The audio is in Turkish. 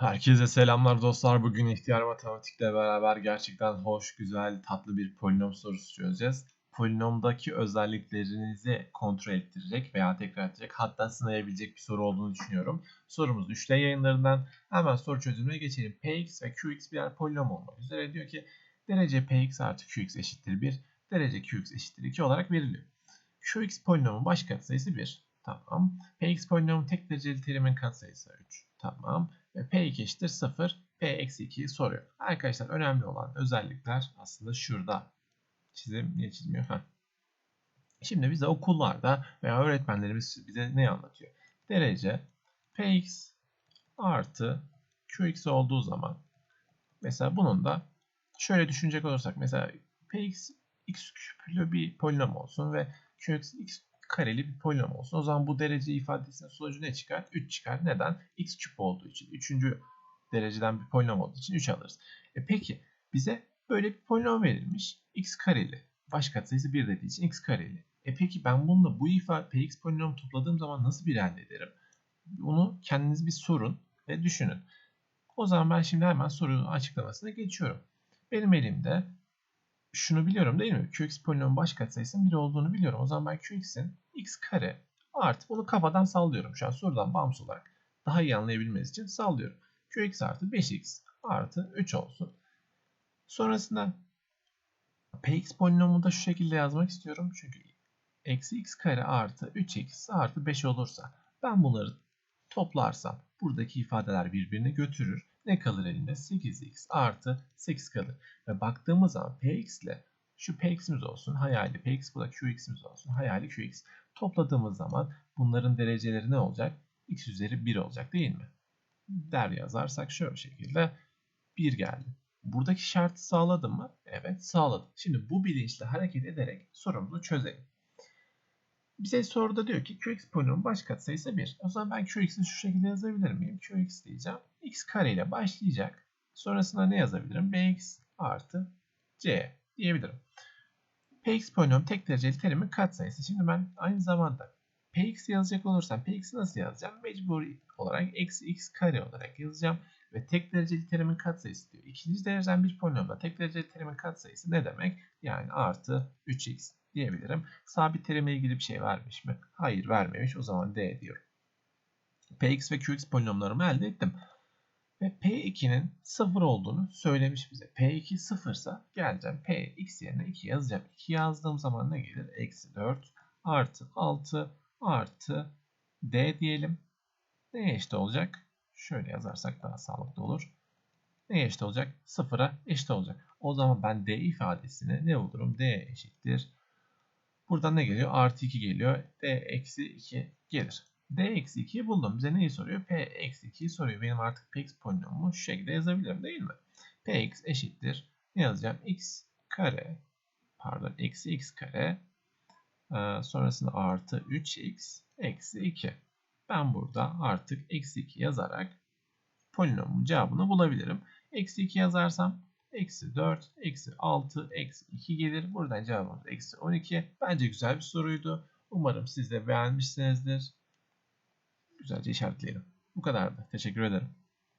Herkese selamlar dostlar. Bugün ihtiyar matematikle beraber gerçekten hoş, güzel, tatlı bir polinom sorusu çözeceğiz. Polinomdaki özelliklerinizi kontrol ettirecek veya tekrar edecek hatta sınayabilecek bir soru olduğunu düşünüyorum. Sorumuz 3 yayınlarından. Hemen soru çözümüne geçelim. Px ve Qx birer polinom olmak üzere diyor ki derece Px artı Qx eşittir 1, derece Qx eşittir 2 olarak veriliyor. Qx polinomun baş katsayısı 1. Tamam. Px polinomun tek dereceli terimin katsayısı 3. Tamam. Ve P2 eşittir 0. P eksi 2'yi soruyor. Arkadaşlar önemli olan özellikler aslında şurada. Çizim niye çizmiyor? Heh. Şimdi bize okullarda veya öğretmenlerimiz bize ne anlatıyor? Derece Px artı Qx olduğu zaman mesela bunun da şöyle düşünecek olursak mesela Px x küplü bir polinom olsun ve Qx x kareli bir polinom olsun. O zaman bu derece ifadesinin sonucu ne çıkar? 3 çıkar. Neden? x küp olduğu için. 3. dereceden bir polinom olduğu için 3 alırız. E peki bize böyle bir polinom verilmiş. x kareli. Baş katsayısı 1 dediği için x kareli. E peki ben bununla bu ifade px polinomu topladığım zaman nasıl bir elde ederim? Bunu kendiniz bir sorun ve düşünün. O zaman ben şimdi hemen sorunun açıklamasına geçiyorum. Benim elimde şunu biliyorum değil mi? Qx polinomun baş katsayısının 1 olduğunu biliyorum. O zaman ben Qx'in x kare artı bunu kafadan sallıyorum. Şu an sorudan bağımsız olarak daha iyi anlayabilmeniz için sallıyorum. Qx artı 5x artı 3 olsun. Sonrasında px polinomunu da şu şekilde yazmak istiyorum. Çünkü eksi x kare artı 3x artı 5 olursa ben bunları toplarsam buradaki ifadeler birbirini götürür. Ne kalır elinde? 8x artı 8 kalır. Ve baktığımız zaman px ile şu px'imiz olsun hayali px bu da qx'imiz olsun hayali qx. Topladığımız zaman bunların dereceleri ne olacak? x üzeri 1 olacak değil mi? Der yazarsak şöyle şekilde 1 geldi. Buradaki şartı sağladım mı? Evet sağladım. Şimdi bu bilinçle hareket ederek sorumuzu çözelim. Bize soruda diyor ki qx polinomun baş katsayısı 1. O zaman ben qx'i şu şekilde yazabilir miyim? qx diyeceğim. x kare ile başlayacak. Sonrasında ne yazabilirim? bx artı c diyebilirim. px polinom tek dereceli terimin katsayısı. Şimdi ben aynı zamanda px yazacak olursam px'i nasıl yazacağım? Mecburi olarak eksi x kare olarak yazacağım. Ve tek dereceli terimin katsayısı diyor. İkinci dereceden bir polinomda tek dereceli terimin katsayısı ne demek? Yani artı 3x diyebilirim. Sabit terimle ilgili bir şey vermiş mi? Hayır vermemiş. O zaman D diyorum. Px ve Qx polinomlarımı elde ettim. Ve P2'nin 0 olduğunu söylemiş bize. P2 0 ise geleceğim. Px yerine 2 yazacağım. 2 yazdığım zaman ne gelir? Eksi 4 artı 6 artı D diyelim. Neye eşit olacak? Şöyle yazarsak daha sağlıklı olur. Neye eşit olacak? 0'a eşit olacak. O zaman ben D ifadesine ne bulurum? D eşittir Buradan ne geliyor? Artı 2 geliyor. D eksi 2 gelir. D eksi 2'yi buldum. Bize neyi soruyor? P eksi 2'yi soruyor. Benim artık Px polinomumu şu şekilde yazabilirim değil mi? Px eşittir. Ne yazacağım? x kare pardon eksi x kare ee, sonrasında artı 3x eksi 2. Ben burada artık eksi 2 yazarak polinomun cevabını bulabilirim. Eksi 2 yazarsam Eksi 4, eksi 6, eksi 2 gelir. Buradan cevabımız eksi 12. Bence güzel bir soruydu. Umarım siz de beğenmişsinizdir. Güzelce işaretleyelim. Bu kadardı. Teşekkür ederim.